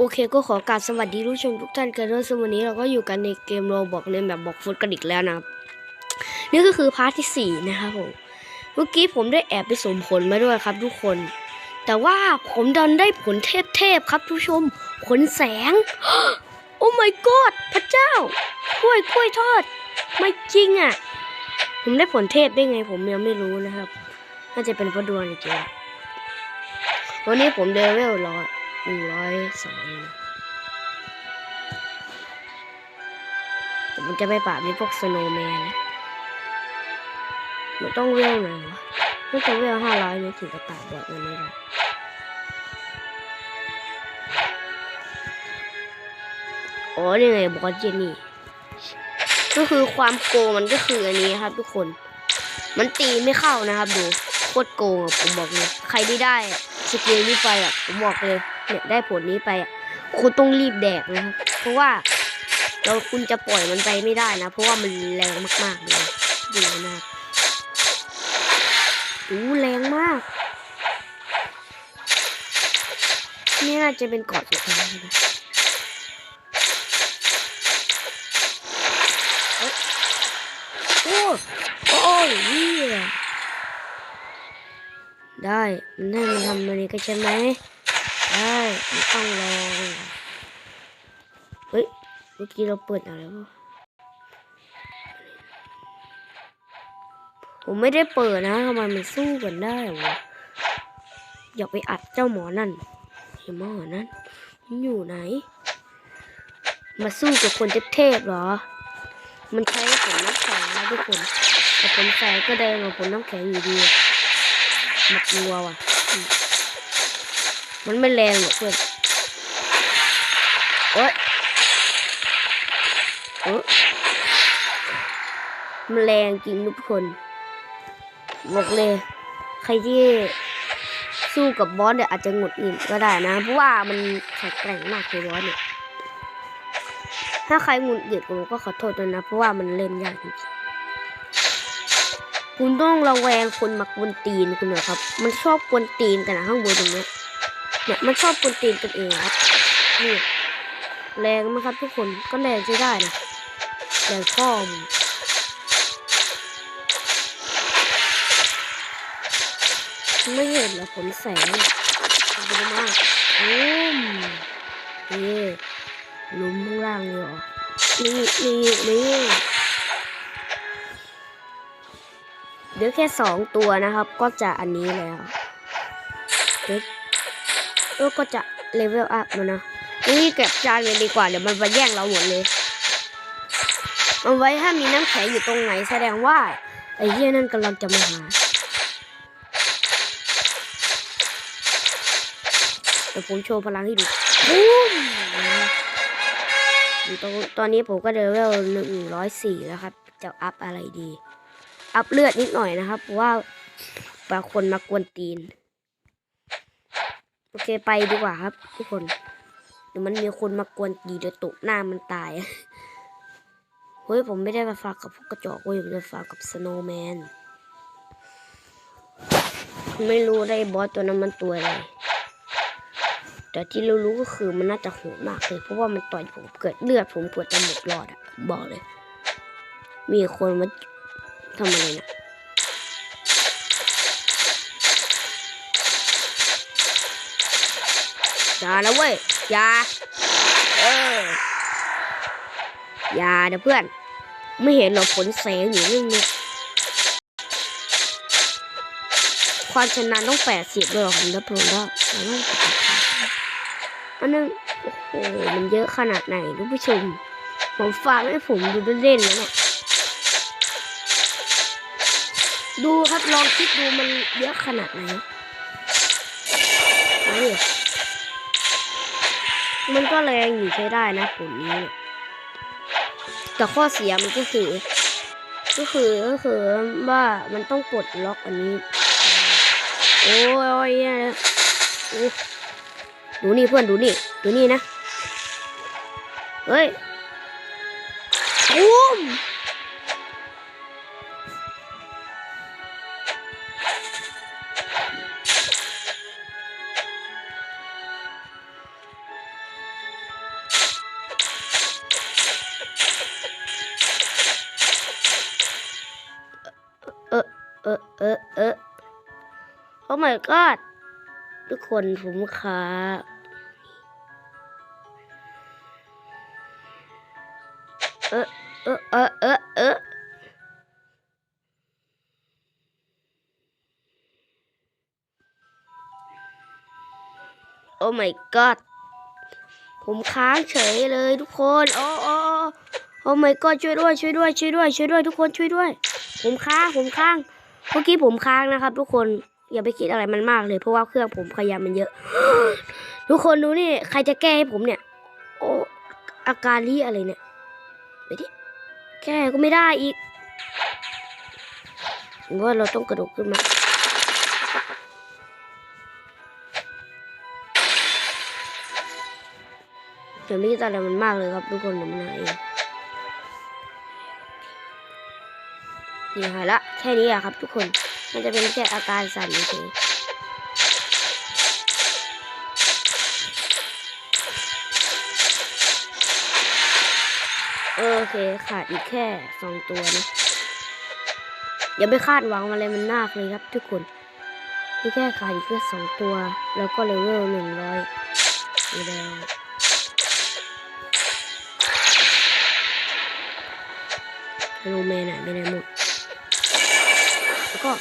โอเคก็ขอกราบสวัสดีผู้ชมทุกท่านกันด้วยซึ่งวันนี้เราก็อยู่กันในเกมโรบอกในแบบบอกฟุตกันอีกแล้วนะครับ นี่ก็คือพาร์ทที่สี่นะครับผม เมื่อกี้ผมได้แอบไปสมผลมาด้วยครับทุกคน แต่ว่าผมดันได้ผลเทพๆครับทุกชม ผลแสง โอ้ my god พระเจ้ากล้วยกล้วยทอด ไม่จริงอะ ผมได้ผลเทพได้ไงผมยังไม่รู้นะครับ น่าจะเป็นเพราะดวงในเกมวันนี้ผมเดเวลร้อย หนึ่งร้อยสองนะแต่มันจะไปปราบในพวกสโนว์แมนนะมันต้องเวลไหนวะน่าจะเวลห้าร้อยนะถึงจะปราบแบบนั้นไม่ได้อ๋อนี่ไงบอสเจนี่ ก็คือความโกงมันก็คืออันนี้ครับทุกคน มันตีไม่เข้านะครับดูโคตรโกงอะผมบอกเลย ใครที่ได้อะสกิลนี้ไปอะผมบอกเลย เนี่ยได้ผลนี้ไปคุณต้องรีบแดกนะครับ เพราะว่าเราคุณจะปล่อยมันไปไม่ได้นะ เพราะว่ามันแรงมากๆเลยดูมากอู้แรงมาก นี่น่าจะเป็นเกาะสุดท้ายนะเอ้โอ้โอ้ยได้ มันให้มันทำมันนี้ก็ใช่ไหม ได้ไม่ต้องลองเฮ้ย เมื่อกี้เราเปิดอะไรวะผมไม่ได้เปิดนะทำไมมันสู้กันได้วะอยากไปอัดเจ้าหมอนั่นไอ้หมอนั่นมันอยู่ไหน มาสู้กับคนเทพๆเหรอ มันใช้ผลน้ำแข็งนะทุกคนแต่ผลแสงก็แดงกว่าผลน้ำแข็งอยู่ดี หมักวัวว่ะ มันไม่แรงหรอกเพื่อนโอ๊ยเออมันแรงจริงทุกคน บอกเลย ใครที่สู้กับบอสเนี่ยอาจจะหงุดหงิดก็ได้นะ เพราะว่ามันแข็งแกร่งมากเลยบอสเนี่ย ถ้าใครหงุดหงิดผมก็ขอโทษด้วยนะ เพราะว่ามันเล่นยากจริงๆคุณต้องระแวงคนมากวนตีนคุณเหรอครับ มันชอบกวนตีนกันนะข้างบนตรงเนี้ย เนี่ยมันชอบกวนตีนกันเองครับนี่แรงไหมครับทุกคนก็แรงใช้ได้นะแรงพ่อมไม่เห็นเหรอผลแสงเยอะมากอืมนี่ลุมข้างล่างเลยเหรอนี่นี่นี่เหลือแค่สองตัวนะครับ ก็จะอันนี้แล้วเอ๊ะ เออก็จะเลเวลอัพมานะนี่เก็บจานเลยดีกว่า เดี๋ยวมันมาแย่งเราหมดเลยเอาไว้ถ้ามีน้ำแข็งอยู่ตรงไหนแสดงว่า ไอ้เหี้ยนั่นกำลังจะมาหาเดี๋ยวผมโชว์พลังให้ดูปุ้มตรงตอนนี้ผมก็เลเวลหนึ่งร้อยสี่แล้วครับ จะอัพอะไรดี อัพเลือดนิดหน่อยนะครับ เพราะว่าบางคนมากวนตีน โอเคไปดีกว่าครับ ทุกคน เดี๋ยวมันมีคนมากวนตีเดี๋ยวตกหน้ามันตาย เฮ้ยผมไม่ได้มาฝากกับพวกกระจอกเว้ยผมจะฝากกับสโนว์แมน ไม่รู้ได้บอสตัวนั้นมันตัวอะไร แต่ที่เรารู้ก็คือมันน่าจะโหดมากเลย เพราะว่ามันต่อยผมเกิดเลือดผมเกิดจะหมดหลอดอะบอกเลย มีคนมาทำอะไรนะ อย่านะเว้ย อย่า เออ อย่าเดี๋ยวเพื่อน ไม่เห็นหรอกผลแสงอยู่เรื่องนี้ความชนาญต้องแปดสิบเลยเหรอผมรับรองได้แต่ว่าอันนั้นโอ้โห มันเยอะขนาดไหนทุกผู้ชม ผมฝากให้ผมดูเล่นๆแล้วเนี่ยดูครับลองคิดดูมันเยอะขนาดไหนนี่ มันก็แรงอยู่ใช้ได้นะผลนี้เนี่ยแต่ข้อเสียมันก็คือ ก็คือก็คือว่ามันต้องปลดล็อกอันนี้ โอ้ยโอ้ยเนี่ยนะโอ้ดูนี่เพื่อนดูนี่ ดูนี่นะ เฮ้ยอุ้ม ออเออเออโอ้ my god ทุกคนผมขาเออเออเออเออเออโอ้ my god ผมค้างเฉยเลยทุกคนโอ้โอ้โอ้โอ้ my god ช่วยด้วยช่วยด้วยช่วยด้วยช่วยด้วยทุกคนช่วยด้วย ผมค้างผมค้าง เมื่อกี้ผมค้างนะครับ ทุกคนอย่าไปคิดอะไรมันมากเลยเพราะว่าเครื่องผมขยะมันเยอะ ทุกคนดูนี่ใครจะแก้ให้ผมเนี่ย โอ้อาการนี้อะไรเนี่ยไปดิแก้ก็ไม่ได้อีกผมว่าเราต้องกระโดดขึ้นมาอย่าไม่คิดอะไรมันมากเลยครับ ทุกคนเดี๋ยวมันหายเอง นี่หายละแค่นี้อะครับทุกคน มันจะเป็นแค่อาการสั่นเฉยโอเคขาดอีกแค่สองตัวนะอย่าไปคาดหวังอะไรมันมากเลยครับทุกคนนี่แค่ขาดอีกแค่สองตัว แล้วก็เลเวลหนึ่งร้อยแล้วโรแมนหายไปไหนหมด แล้วก็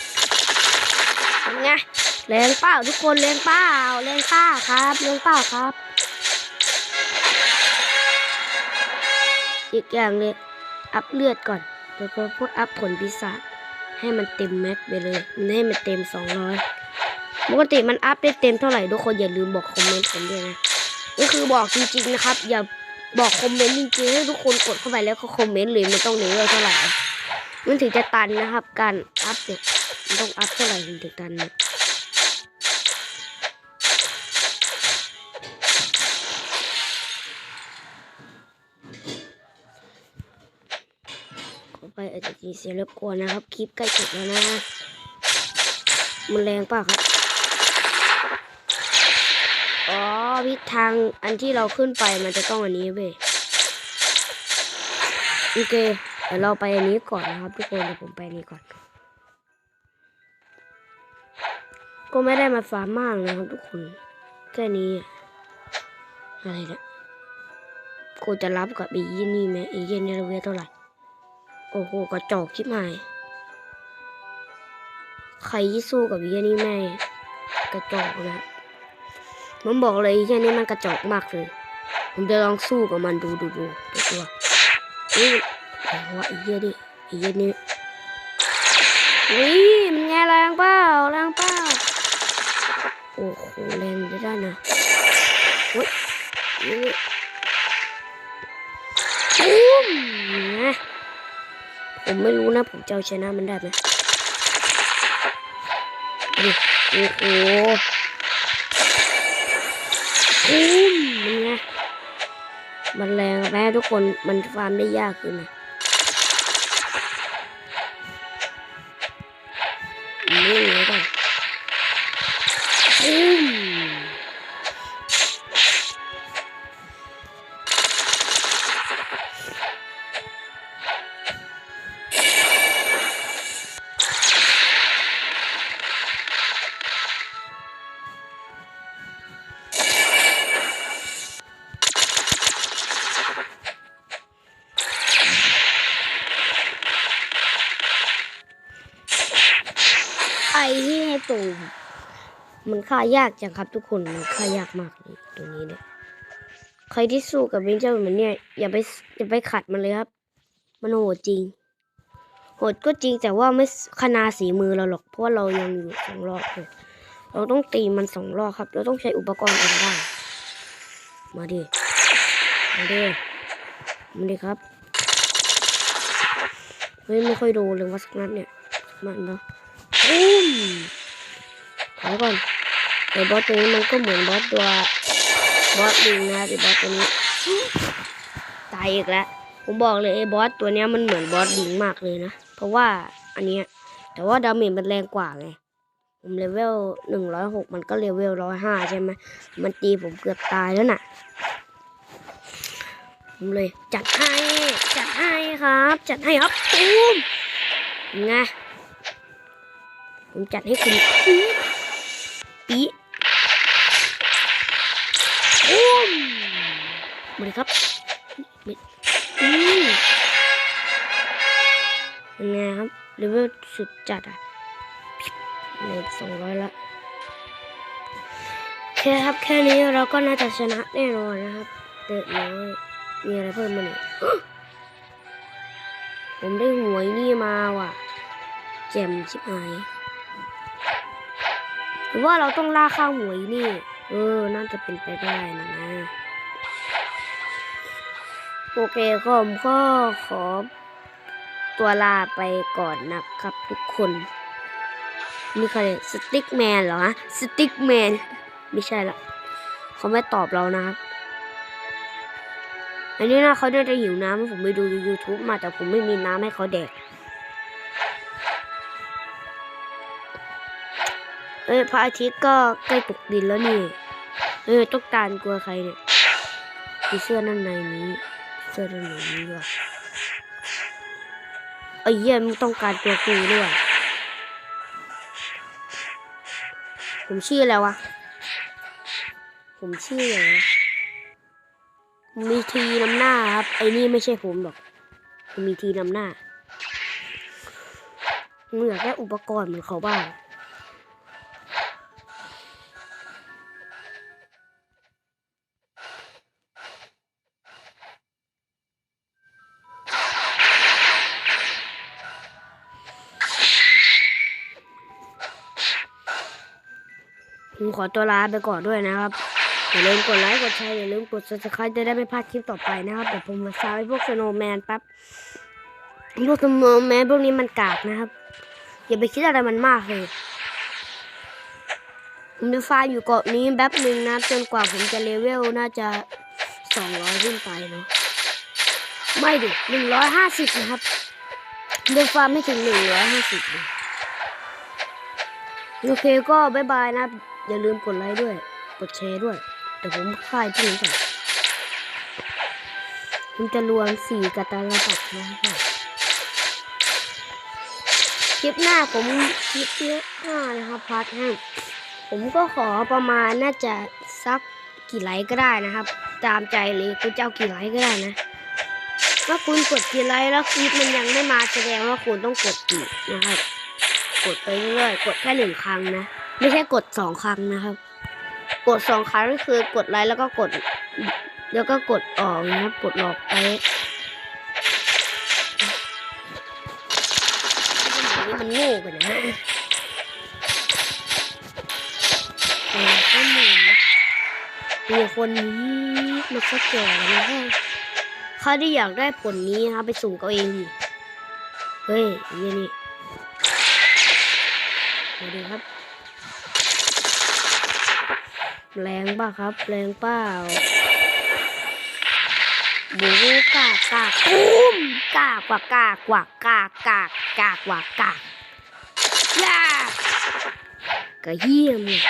ไงแรงเปล่าทุกคนแรงเปล่าแรงเปล่าครับแรงเปล่าครับ อีกอย่างเลยอัพเลือดก่อน แล้วก็พวกอัพผลปีศาจให้มันเต็มแม็กไปเลยมันให้มันเต็มสองร้อยปกติมันอัพได้เต็มเท่าไหร่ทุกคนอย่าลืมบอกคอมเมนต์ผมด้วยนะก็คือบอกจริงๆนะครับ อย่าบอกคอมเมนต์จริงๆให้ทุกคนกดเข้าไปแล้วก็คอมเมนต์เลยไม่ต้องเลเวลเท่าไหร่ มันถึงจะตันนะครับ การอัพเนี่ยต้องอัพเท่าไหร่ถึงจะตันเนี่ยขอไปอาจจะมีเสียงรบกวนนะครับ คลิปใกล้จบแล้วนะ มันแรงป่ะครับ อ๋อพิทางอันที่เราขึ้นไปมันจะต้องอันนี้เว้ยโอเค เดี๋ยวเราไปอันนี้ก่อนนะครับ ทุกคนเดี๋ยวผมไปนนี้ก่อน ก็ไม่ได้มาฟาร์มมากนะครับทุกคนแค่นี้อะไรเนี่ยกูจะรับกับอียี่นี่ไหมอียี่นี่เราเวลเท่าไหร่โอ้โหกระจอกชิบหายใครที่สู้กับอียี่นี่แม่กระจอกนะครับผมบอกเลยแค่นี้มันกระจอกมากเลยผมจะลองสู้กับมันดูดูดูดูตัวนี่ ไอ้วะไอ้เหี้ยดิไอ้เหี้ยนี่นี่มันไงแรงเปล่าแรงเปล่าโอ้โหแรงจะได้นะเฮ้ยนี่ปุ้มนะผมไม่รู้นะ ผมจะเอาชนะมันได้ไหมดิโอ้โหอืมมันไงมันแรงแม้ทุกคนมันฟาร์มได้ยากขึ้นนะ นี่ไงก่ ที่ให้ตูมมันฆ่ายากจังครับทุกคน มันฆ่ายากมากเลยตรงนี้เนี่ย ใครที่สู้กับวินเจอร์เหมือนเนี่ย อย่าไปอย่าไปขัดมันเลยครับ มันโหดจริง โหดก็จริงแต่ว่าไม่ขนาดสีมือเราหรอก เพราะว่าเรายังอยู่สองรอบเลยเราต้องตีมันสองรอบครับ เราต้องใช้อุปกรณ์อื่นบ้างมาดิ มาดิ มาดิครับ เฮ้ยไม่ค่อยโดนเลยว่าสักนัดเนี่ย มันเนาะ อุ้มถอยก่อนไอ้บอสตัวนี้มันก็เหมือนบอสตัวบอสลิงนะไอ้บอสตัวนี้ตายอีกแล้วผมบอกเลยไอ้บอสตัวเนี้ยมันเหมือนบอสลิงมากเลยนะเพราะว่าอันเนี้ยแต่ว่าดาเมจมันแรงกว่าไงผมเลเวลหนึ่งร้อยหกมันก็เลเวลร้อยห้าใช่ไหมมันตีผมเกือบตายแล้วน่ะผมเลยจัดให้จัดให้ครับ จัดให้ครับตูมไง ผมจัดให้คุณปี๊ปี๊โอ้มมาเลยครับอืมยังไงครับเลเวลสุดจัดอะเลยสองร้อยละโอเคครับแค่นี้เราก็น่าจะชนะแน่นอนนะครับเด็กน้อยมีอะไรเพิ่มมาหน่ยผมได้หวยนี่มาว่ะแจ่มชิบหาย หรือว่าเราต้องล่าข้าวหวยนี่ เออ น่าจะเป็นไปได้นะนะ โอเคผมก็ขอตัวลาไปก่อนนะครับทุกคน นี่ใครสติ๊กแมนเหรอฮะ สติ๊กแมน ไม่ใช่ละ เขาไม่ตอบเรานะครับอันนี้นะเขาน่าจะหิวน้ำผมไปดู YouTube มาแต่ผมไม่มีน้ำให้เขาแดก เอ้ยพระอาทิตย์ก็ใกล้ตกดินแล้วนี่ เออต้องการกลัวใครเนี่ยมีเสื้อด้านในนี้ เสื้อด้านในนี้ว่ะไอ้เหี้ยมึงต้องการตัวกูด้วยผมชื่ออะไรวะ ผมชื่ออะไรมีทีนำหน้าครับ ไอ้นี่ไม่ใช่ผมหรอกผมมีทีนำหน้าผมอยากได้อุปกรณ์เหมือนเขาบ้าง ขอตัวลาไปก่อนด้วยนะครับ อย่าลืมกดไลค์ กดแชร์ อย่าลืมกด subscribe จะได้ไม่พลาดคลิปต่อไปนะครับเดี๋ยวผมมาซาวให้พวกสโนว์แมนแป๊บพวกสโนว์แมนพวกนี้มันกากนะครับ อย่าไปคิดอะไรมันมากเลยผมจะฟาอยู่เกาะนี้แป๊บหนึ่งนะจนกว่าผมจะเลเวลน่าจะสองร้อยขึ้นไปเนาะไม่ดิหนึ่งร้อยห้าสิบนะครับเดินฟาร์มไม่ถึงหนึ่งร้อยห้าสิบโอเคก็บายบายนะครับ อย่าลืมกดไลค์ด้วย กดแชร์ด้วย แต่ผมค่ายที่นี้ก่อนผมจะรวมสี่กระตาระดับนะครับคลิปหน้าผมคลิปที่ห้านะครับพาร์ทห้าผมก็ขอประมาณน่าจะสักกี่ไลค์ก็ได้นะครับ ตามใจเลยคุณจะเอากี่ไลค์ก็ได้นะถ้าคุณกดกี่ไลค์แล้วคลิปมันยังไม่มาแสดงว่าคุณต้องกดอีกนะครับ กดไปเรื่อยๆกดแค่หนึ่งครั้งนะ ไม่ใช่กดสองครั้งนะครับ กดสองครั้งก็คือกดไลค์แล้วก็กด แล้วก็กดออกนะครับกดหลอกไปนี่มันโง่กันนะเออข้อมูลมีคนนี้มันก็แก่แล้วนะฮะเขาที่อยากได้ผลนี้นะครับไปสุ่เขาเองดิเฮ้ยไอ้เหี้นี่สวัสดีครับ แรงป่ะครับ แรงเปล่าบูกากกากตุ้มกากกว่ากากกว่ากากกากกากกว่ากากยากระเยี่ยมเนี่ย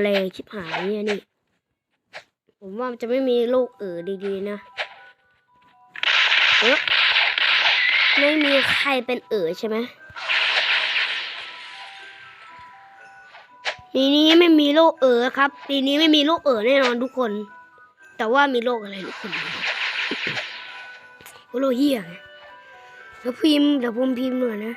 แรงชิบหายเนี่ยนี่ ผมว่ามันจะไม่มีโรคเอ๋อดีๆนะเออไม่มีใครเป็นเอ๋อใช่ไหม ปีนี้ไม่มีโรคเอ๋อครับปีนี้ไม่มีโรคเอ๋อแน่นอนทุกคน แต่ว่ามีโรคอะไรทุกคนโรคเหี้ยไงเดี๋ยวพิมพ์เดี๋ยวผมพิมพ์หน่อยนะ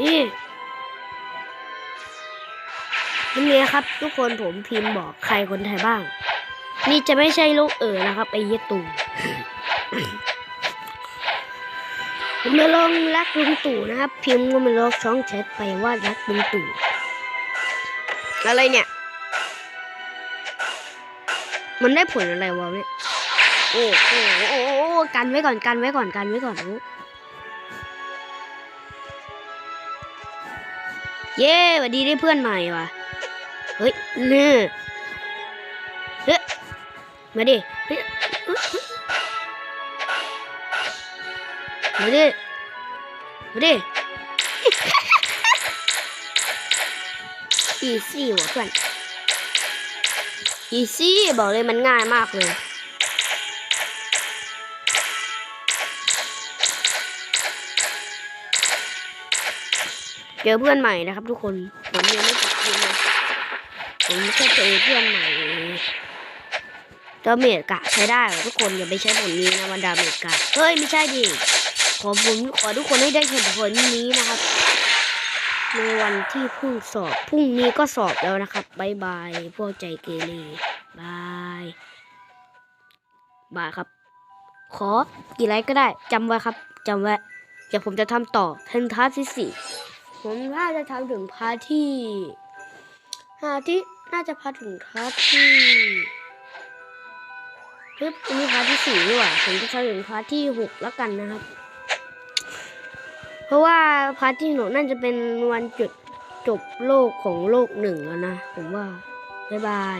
นี่ นี่ครับ ทุกคนผมพิมพ์บอกใครคนไทยบ้าง นี่จะไม่ใช่ลูกเอ๋อนะครับไอ้เยตู่ผมจะลองรักลุงตู่นะครับ พิมพ์ก็มาลอกช่องแชทไปว่ารักลุงตู่อะไรเนี่ย มันได้ผลอะไรวะเนี่ยโอ้โหโอ้โอ้กันไว้ก่อนกันไว้ก่อนกันไว้ก่อนเย้สวัสดีได้เพื่อนใหม่ว่ะ เฮ้ยเนี่เฮ้ยมาดิเฮ้ยมาดิมาดิอีซี่ว่ะเพื่อนอีซี่บอกเลยมันง่ายมากเลยเจอเพื่อนใหม่นะครับทุกคน ผมยังไม่ติดทีมเลย ผมแค่เจอเพื่อนใหม่ดาเมจกะใช้ได้ทุกคนอย่าไปใช้ผลนี้นะมันดาเมจกะเฮ้ยไม่ใช่ดิขอผมขอทุกคนให้ได้เห็นผลนี้นะครับ ในวันที่เพิ่งสอบพรุ่งนี้ก็สอบแล้วนะครับบายบายพวกใจเกเรบายบายครับ ขอกี่ไลค์ก็ได้จำไว้ครับจำไว้เดี๋ยวผมจะทำต่อเทนทัสที่สี่ผมน่าจะทำถึงพาร์ทที่พาร์ทที่ น่าจะพาถึงพาร์ทที่ปึ๊บอันนี้พาร์ทที่สี่ด้ว่าผมจะพาถึงพาร์ทที่หกแล้วกันนะครับ เพราะว่าพาร์ทที่หกน่าจะเป็นวันจุดจบโลกของโลกหนึ่งแล้วนะ ผมว่า บ๊ายบาย